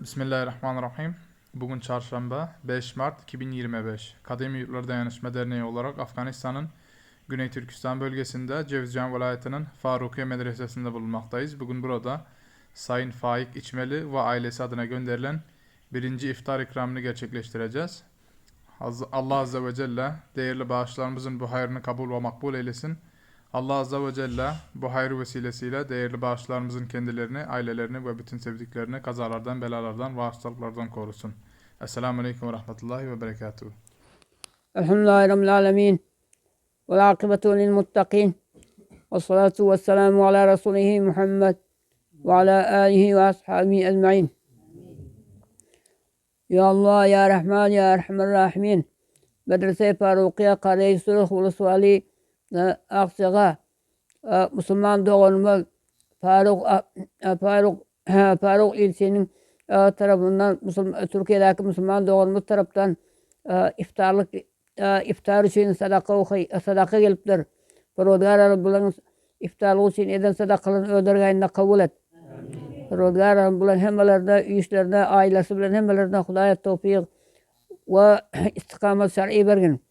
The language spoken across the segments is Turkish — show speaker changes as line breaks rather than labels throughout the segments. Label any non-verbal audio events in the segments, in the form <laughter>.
Bismillahirrahmanirrahim. Bugün çarşamba 5 Mart 2025. Kademi Yurtlar Dayanışma Derneği olarak Afganistan'ın Güney Türkistan bölgesinde Cevizcan vilayetinin Farukiye Medresesi'nde bulunmaktayız. Bugün burada Sayın Faik İçmeli ve ailesi adına gönderilen birinci iftar ikramını gerçekleştireceğiz. Allah Azze ve Celle değerli bağışlarımızın bu hayrını kabul ve makbul eylesin. Allah Azze ve Celle bu hayır vesilesiyle değerli bağışlarımızın kendilerini, ailelerini ve bütün sevdiklerini kazalardan, belalardan ve hastalıklardan korusun. Esselamu Aleyküm ve Rahmetullahi ve Berekatuhu.
Elhamdülillahi Rabbil Alemin. Ve akibetu lil muttakin. Ve salatu ve selamu ala Resulihi Muhammed ve ala alihi ve ashabihi ecmain. Ya Allah, Ya Rahman, Ya Erhamer Rahimin. Medrese-i Farukiye, Kare-i Suluh, Ulus Ali, Aksağa, e, Müslüman doğumlu Faruk, e, Faruk, Faruk ilçenin e, tarafından Müslüman, Türkiye'deki Müslüman doğumlu taraftan iftarlık iftar için sadaka sadaka gelipdir. Parodigar Rabbulan iftarlık için eden sadakalarını ödergayında kabul et. Parodigar Rabbulan hemmelerine, işlerine, ailesi bilen hemmelerine Hudaya tevfik ve <coughs> istikamet şer'i bergin.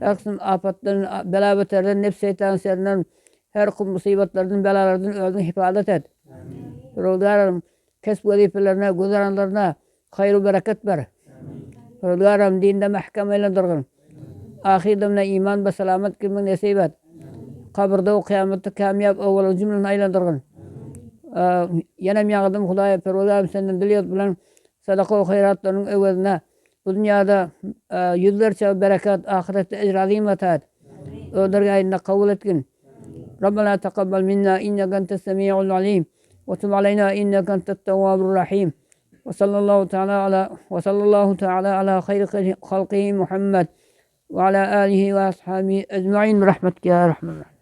Kısım afatların, belabeterden, nefs şeytan serinden, her kul musibetlerden, belalardan özünü hifadet et. Rodgar kesb vazifelerine, güzeranlarına hayır bereket ver. Rodgaram dinde mahkemeyle durgun. Ahir demne iman ve selamet kimin nasip et. Kabirde o kıyamette kamyab evvel cümlen aylandırgın. Yenem yağdım Hudaya Pervegam senden diliyat bilen sadaka ve hayratların eveline bu dünyada e, yüzlerce bereket ahirette ecr azim atat. Ödergayında kabul etkin. ربنا تقبل منا إنك أنت السميع العليم وتب علينا إنك أنت التواب الرحيم وصلى الله تعالى على وصلى الله تعالى على خير خلقه محمد. وعلى آله وأصحابه أجمعين برحمتك يا أرحم الراحمين